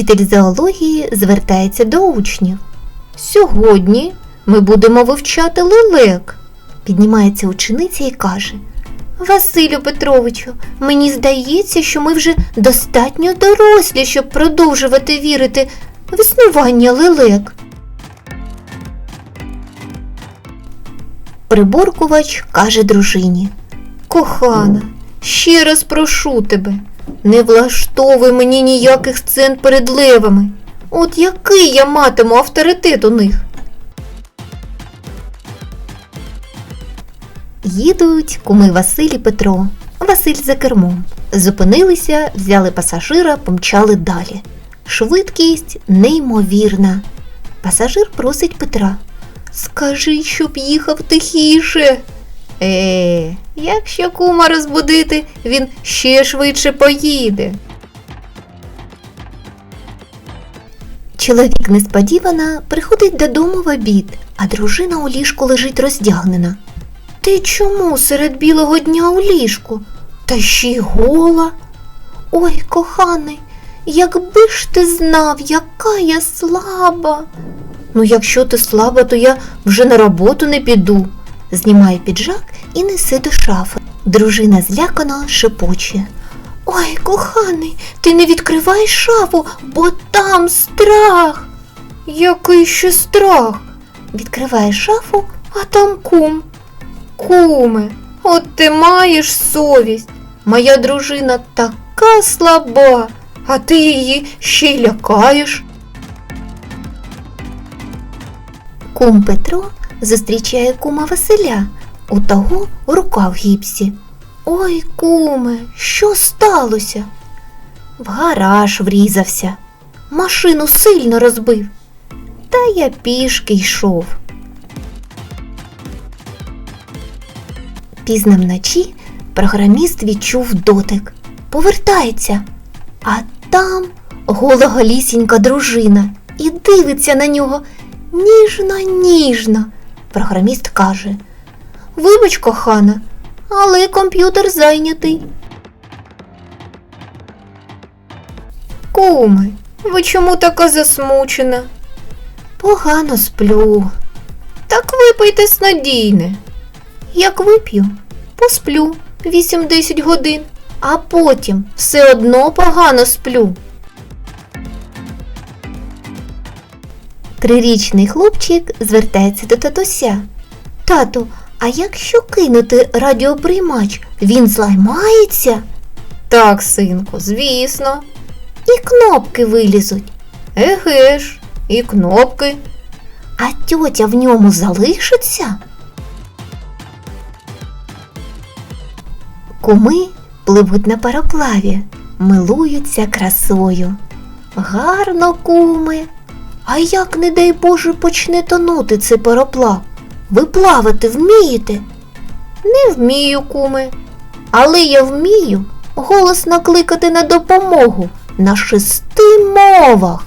Вчитель зоології звертається до учнів. Сьогодні ми будемо вивчати лелек. Піднімається учениця і каже: Василю Петровичу, мені здається, що ми вже достатньо дорослі, щоб продовжувати вірити в існування лелек. Приборкувач каже дружині: Кохана, ще раз прошу тебе, не влаштовуй мені ніяких сцен перед левами. От який я матиму авторитет у них? Їдуть куми Василь і Петро. Василь за кермом. Зупинилися, взяли пасажира, помчали далі. Швидкість неймовірна. Пасажир просить Петра. Скажи, щоб їхав тихіше. Е, якщо кума розбудити, він ще швидше поїде. Чоловік несподівано приходить додому в обід, а дружина у ліжку лежить роздягнена. Ти чому серед білого дня у ліжку? Та ще й гола. Ой, коханий, якби ж ти знав, яка я слаба. Ну, якщо ти слаба, то я вже на роботу не піду. Знімає піджак і несе до шафи. Дружина злякано шепоче. Ой, коханий, ти не відкривай шафу, бо там страх. Який ще страх? Відкриває шафу, а там кум. Куме, от ти маєш совість. Моя дружина така слаба, а ти її ще й лякаєш. Кум Петро зустрічає кума Василя. У того рука в гіпсі. Ой, куме, що сталося? В гараж врізався, машину сильно розбив. Та я пішки йшов. Пізно вночі програміст відчув дотик. Повертається, а там гологолісінька дружина і дивиться на нього ніжно, ніжно. Програміст каже: Вибач, кохана, але комп'ютер зайнятий. Куми, ви чому така засмучена? Погано сплю. Так випийте снодійне. Як вип'ю, посплю 8-10 годин, а потім все одно погано сплю. Трирічний хлопчик звертається до татуся. Тату, а якщо кинути радіоприймач, він зламається? Так, синку, звісно. І кнопки вилізуть. Еге ж, і кнопки. А тьотя в ньому залишиться? Куми пливуть на пароплаві, милуються красою. Гарно, куми. А як, не дай Боже, почне тонути цей пароплав? Ви плавати вмієте? Не вмію, куми. Але я вмію голосно кликати на допомогу на шести мовах.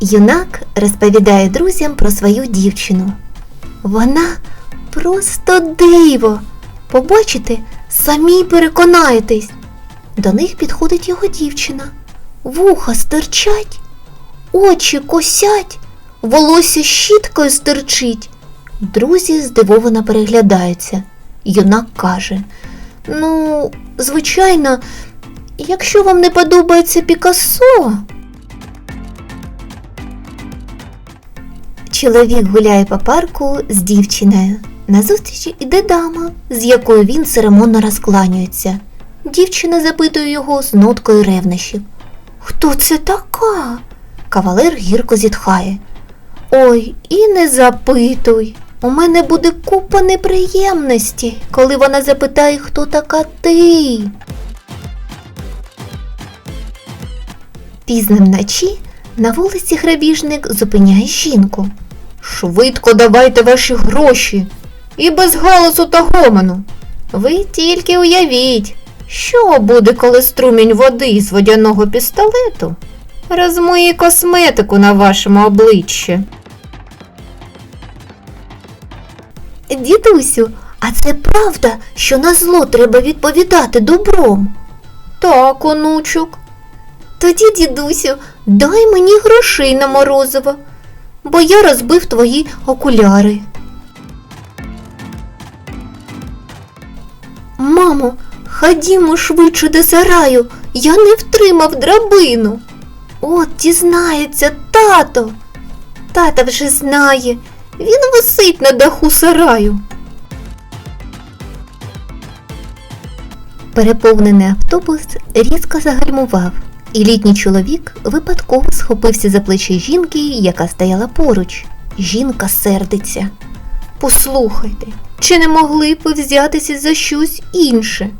Юнак розповідає друзям про свою дівчину. Вона просто диво. Побачите, самі переконаєтесь. До них підходить його дівчина. Вуха стирчать, очі косять, волосся щіткою стирчить. Друзі здивовано переглядаються. Юнак каже: Ну, звичайно, якщо вам не подобається Пікассо. Чоловік гуляє по парку з дівчиною. Назустріч іде дама, з якою він церемонно розкланюється. Дівчина запитує його з ноткою ревнощів. Хто це така? Кавалер гірко зітхає. Ой, і не запитуй. У мене буде купа неприємності, коли вона запитає, хто така ти. Пізно вночі на вулиці грабіжник зупиняє жінку. Швидко давайте ваші гроші і без галасу та гомону. Ви тільки уявіть, що буде, коли струмінь води з водяного пістолету розмиє косметику на вашому обличчі. Дідусю, а це правда, що на зло треба відповідати добром? Так, онучок. Тоді, дідусю, дай мені грошей на морозиво, бо я розбив твої окуляри. Ходімо швидше до сараю, я не втримав драбину. От дізнається тато. Тата вже знає, він висить на даху сараю. Переповнений автобус різко загальмував, і літній чоловік випадково схопився за плечі жінки, яка стояла поруч. Жінка сердиться. Послухайте, чи не могли б ви взятися за щось інше?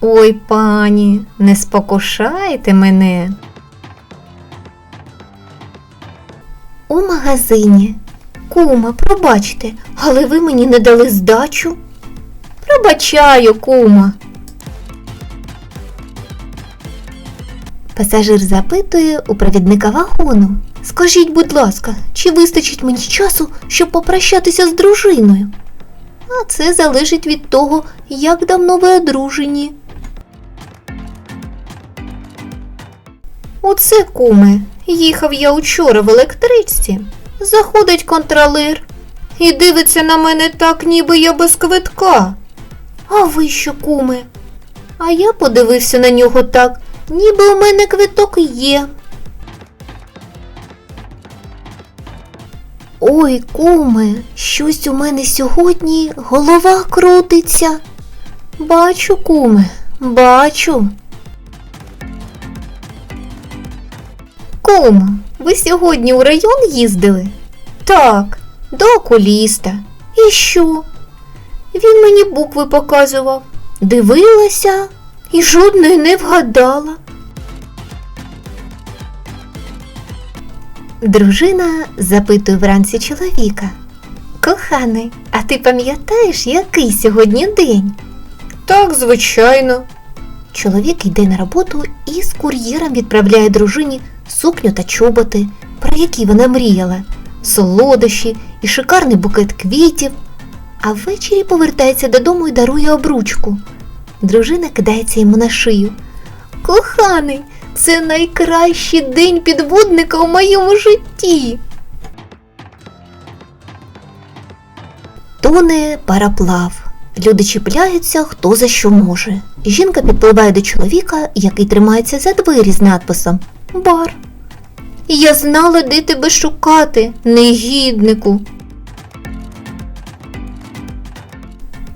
Ой, пані, не спокушайте мене. У магазині. Кума, пробачте, але ви мені не дали здачу. Пробачаю, кума. Пасажир запитує у провідника вагону. Скажіть, будь ласка, чи вистачить мені часу, щоб попрощатися з дружиною? А це залежить від того, як давно ви одружені. Оце, куме, їхав я учора в електричці. Заходить контролер і дивиться на мене так, ніби я без квитка. А ви що, куме? А я подивився на нього так, ніби у мене квиток є. Ой, куме, щось у мене сьогодні голова крутиться. Бачу, куме, бачу. Кума, ви сьогодні у район їздили? Так, до окуліста. І що? Він мені букви показував. Дивилася і жодної не вгадала. Дружина запитує вранці чоловіка. Коханий, а ти пам'ятаєш, який сьогодні день? Так, звичайно. Чоловік йде на роботу і з кур'єром відправляє дружині сукню та чоботи, про які вона мріяла, солодощі і шикарний букет квітів. А ввечері повертається додому і дарує обручку. Дружина кидається йому на шию. Коханий, це найкращий день підводника у моєму житті. Тоне параплав. Люди чіпляються, хто за що може. Жінка підпливає до чоловіка, який тримається за двері з надписом Бар. Я знала, де тебе шукати, негіднику.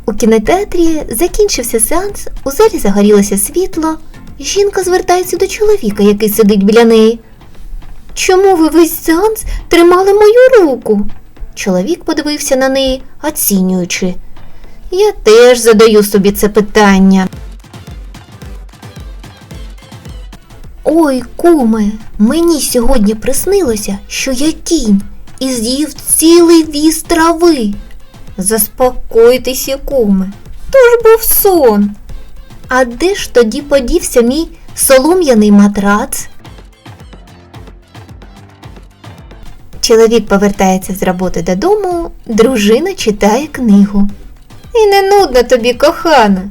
У кінотеатрі закінчився сеанс, у залі загорілося світло. Жінка звертається до чоловіка, який сидить біля неї. Чому ви весь сеанс тримали мою руку? Чоловік подивився на неї, оцінюючи. Я теж задаю собі це питання. Ой, куме, мені сьогодні приснилося, що я кінь і з'їв цілий віз трави. Заспокойтеся, куме, то ж був сон. А де ж тоді подівся мій солом'яний матрац? Чоловік повертається з роботи додому, дружина читає книгу. І не нудно тобі, кохана.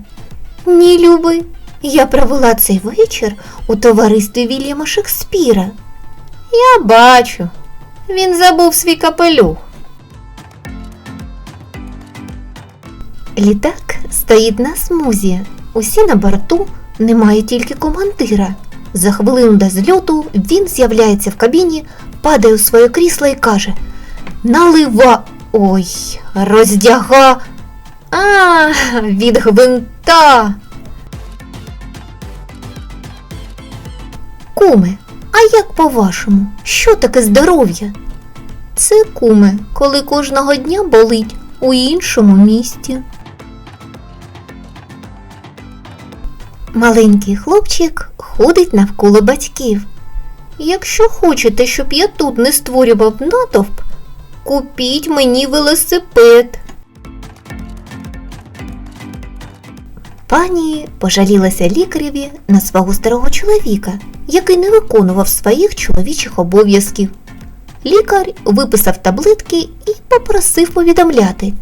Ні, любий, я провела цей вечір у товаристві Вільяма Шекспіра. Я бачу, він забув свій капелюх. Літак стоїть на смузі. Усі на борту, немає тільки командира. За хвилину до зльоту він з'являється в кабіні, падає у своє крісло і каже Налива. Ой, роздяга. А, від гвинта. Куме, а як по-вашому, що таке здоров'я? Це куме, коли кожного дня болить у іншому місті. Маленький хлопчик ходить навколо батьків. Якщо хочете, щоб я тут не створював натовп, купіть мені велосипед. Пані пожалілася лікареві на свого старого чоловіка, який не виконував своїх чоловічих обов'язків. Лікар виписав таблетки і попросив повідомляти,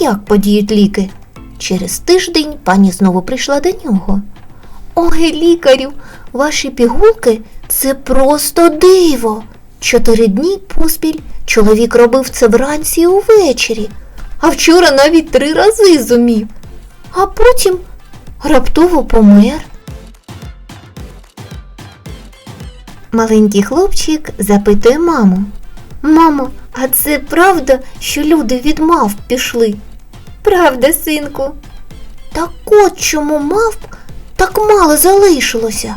як подіють ліки. Через тиждень пані знову прийшла до нього. Ой, лікарю, ваші пігулки це просто диво. Чотири дні поспіль чоловік робив це вранці і увечері, а вчора навіть три рази зумів, а потім раптово помер. Маленький хлопчик запитує маму. Мамо, а це правда, що люди від мавп пішли? Правда, синку. Так от чому мавп так мало залишилося?